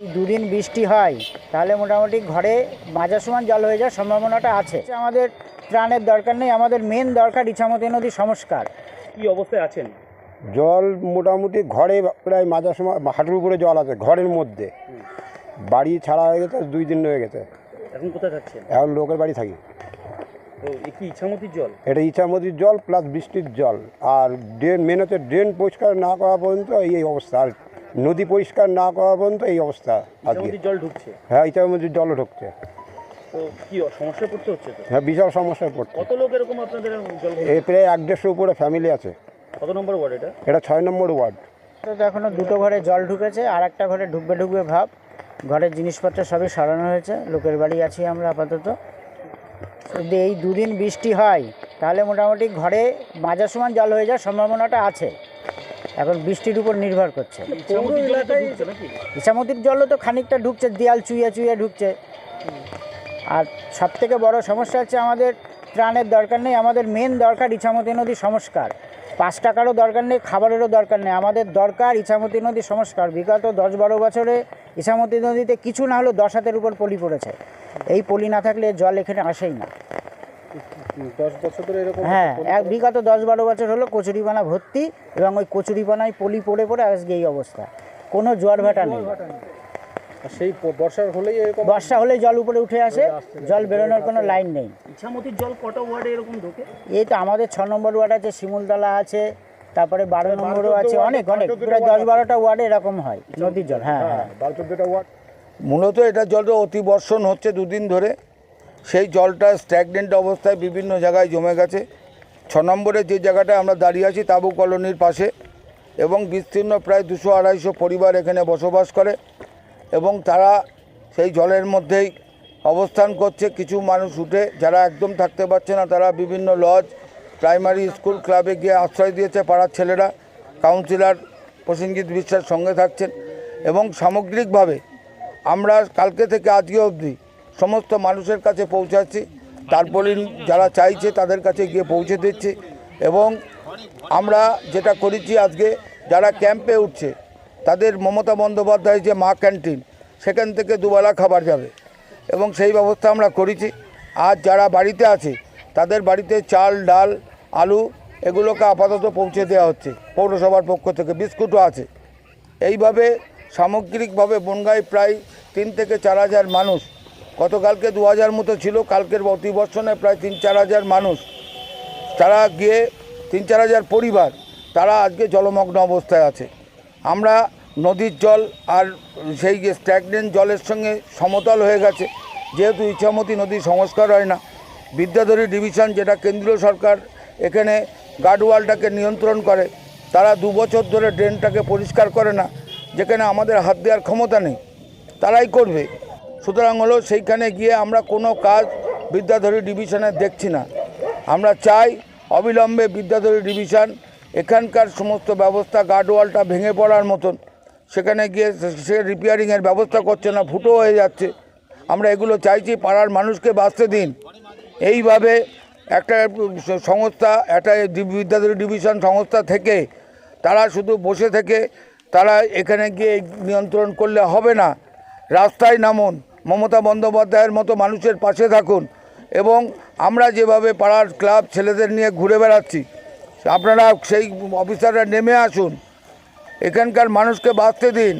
দুদিন বৃষ্টি হয় তাহলে মোটামুটি ঘরে মাঝার সমান জল হয়ে যাওয়ার সম্ভাবনাটা আছে। আমাদের ত্রাণের দরকার নেই আমাদের মেন দরকার ইছামতি নদী সংস্কার। কি অবস্থায় আছেন? জল মোটামুটি ঘরে প্রায় মাঝার সময় হাঁটুর উপরে জল আছে ঘরের মধ্যে। বাড়ি ছাড়া হয়ে গেছে দুই দিন হয়ে গেছে। এখন কোথায় থাকছেন? এখন লোকের বাড়ি থাকি। কি জল? এটা ইচ্ছামতির জল প্লাস বৃষ্টির জল। আর ড্রেন মেন হচ্ছে ড্রেন পরিষ্কার না করা পর্যন্ত এই এই অবস্থা আর নদী পরিষ্কার না করা পর্যন্ত এই অবস্থা আজকে। জল ঢুকছে? হ্যাঁ জলও ঢুকছে। সমস্যায় পড়তে হচ্ছে তো? হ্যাঁ বিশাল সমস্যায় পড়ছে। কত লোক এরকম আপনাদের জল এই প্রায় এক দেড়শো উপরে ফ্যামিলি আছে। কত নম্বর ওয়ার্ড এটা? এটা ছয় নম্বর ওয়ার্ড। তো এখনও দুটো ঘরে জল ঢুকেছে আর একটা ঘরে ঢুকবে ঢুকবে ভাব। ঘরের জিনিসপত্র সবই সরানো হয়েছে লোকের বাড়ি আছি আমরা আপাতত। যদি এই দুদিন বৃষ্টি হয় তাহলে মোটামুটি ঘরে মাঝার সমান জল হয়ে যাওয়ার সম্ভাবনাটা আছে। এখন বৃষ্টির উপর নির্ভর করছে। তো ইছামতির জলও তো খানিকটা ঢুকছে দেয়াল চুইয়ে চুইয়ে ঢুকছে আর সব থেকে বড় সমস্যা হচ্ছে আমাদের ত্রাণের দরকার নেই আমাদের মেন দরকার ইছামতি নদী সংস্কার। পাঁচ টাকারও দরকার নেই খাবারেরও দরকার নেই। আমাদের দরকার ইছামতি নদী সংস্কার। বিগত দশ বারো বছরে ইছামতি নদীতে কিছু না হলেও দশ হাতের উপর পলি পড়েছে। এই পলি না থাকলে জল এখানে আসেই না। দশ বছর ধরে এরকম হ্যাঁ এক বিগত দশ বারো বছর হলো কচুরিপানা ভর্তি এবং ওই কচুরিপানায় পলি পড়ে পড়ে আজকে এই অবস্থা। কোনো জোয়ার ভাটা নেই। সেই বর্ষার হলেই এরকম বর্ষা হলে জল উপরে উঠে আসে জল বেরোনোর কোনো লাইন নেই। ইচ্ছামতির জল কটা ওয়ার্ডে এরকম ঢোকে? এই তো আমাদের ছ নম্বর ওয়ার্ড আছে শিমুলতলা আছে তারপরে বারো নম্বরও আছে অনেক অনেক প্রায় দশ বারোটা ওয়ার্ডে এরকম হয় নদীর জল হ্যাঁ হ্যাঁ ওয়ার্ড। মূলত এটা জলটা অতি বর্ষণ হচ্ছে দুদিন ধরে। সেই জলটা স্ট্যাগনেন্ট অবস্থায় বিভিন্ন জায়গায় জমে গেছে। ছ নম্বরে যে জায়গাটায় আমরা দাঁড়িয়ে আছি, তাবু কলোনির পাশে। এবং বিস্তীর্ণ প্রায় দুশো আড়াইশো পরিবার এখানে বসবাস করে। এবং তারা সেই জলের মধ্যেই অবস্থান করছে। কিছু মানুষ উঠে, যারা একদম থাকতে পারছে না, তারা বিভিন্ন লজ প্রাইমারি স্কুল ক্লাবে গিয়ে আশ্রয় দিয়েছে পাড়ার ছেলেরা। কাউন্সিলর প্রসেনজিৎ বিশ্বাস সঙ্গে থাকছেন। এবং সামগ্রিকভাবে আমরা কালকে থেকে আজকে অবধি সমস্ত মানুষের কাছে পৌঁছাচ্ছি। তারপরে যারা চাইছে তাদের কাছে গিয়ে পৌঁছে দিচ্ছি এবং আমরা যেটা করেছি আজকে, যারা ক্যাম্পে উঠছে, তাদের মমতা বন্দ্যোপাধ্যায় যে মা ক্যান্টিন, সেখান থেকে দুবেলা খাবার যাবে এবং সেই ব্যবস্থা আমরা করেছি। আর যারা বাড়িতে আছে, তাদের বাড়িতে চাল, ডাল, আলু এগুলোকে আপাতত পৌঁছে দেওয়া হচ্ছে, পৌরসভার পক্ষ থেকে। বিস্কুটও আছে। এইভাবে সামগ্রিকভাবে বনগাঁয় প্রায় তিন থেকে চার হাজার মানুষ গতকালকে দু হাজার মতো ছিল, কালকের অতিবর্ষণে প্রায় তিন চার হাজার মানুষ। তারা গিয়ে তিন চার হাজার পরিবার, তারা আজকে জলমগ্ন অবস্থায় আছে। আমরা নদীর জল আর সেই যে স্ট্যাগনেন্ট জলের সঙ্গে সমতল হয়ে গেছে। যেহেতু ইচ্ছামতি নদী সংস্কার হয় না, বিদ্যাধরী ডিভিশন যেটা কেন্দ্রীয় সরকার এখানে গার্ডওয়ালটাকে নিয়ন্ত্রণ করে, তারা দু বছর ধরে ড্রেনটাকে পরিষ্কার করে না, যেখানে আমাদের হাত দেওয়ার ক্ষমতা নেই। তারাই করবে। সুতরাং হলো সেইখানে গিয়ে আমরা কোনো কাজ বিদ্যাধরী ডিভিশনে দেখছি না। আমরা চাই অবিলম্বে বিদ্যাধরী ডিভিশন এখানকার সমস্ত ব্যবস্থা গার্ডওয়ালটা ভেঙে পড়ার মতন। সেখানে গিয়ে সে রিপেয়ারিংয়ের ব্যবস্থা করছে না, ফুটো হয়ে যাচ্ছে। আমরা এগুলো চাইছি পাড়ার মানুষকে বাঁচতে দিন। এইভাবে একটা সংস্থা, একটা বিদ্যাধরী ডিভিশন সংস্থা থেকে তারা শুধু বসে থেকে তারা এখানে গিয়ে নিয়ন্ত্রণ করলে হবে না। রাস্তায় নামুন। মমতা বন্দ্যোপাধ্যায়ের মতো মানুষের পাশে থাকুন এবং আমরা যেভাবে পাড়ার ক্লাব ছেলেদের নিয়ে ঘুরে বেড়াচ্ছি, আপনারা সেই অফিসাররা নেমে আসুন। এখানকার মানুষকে বাঁচতে দিন।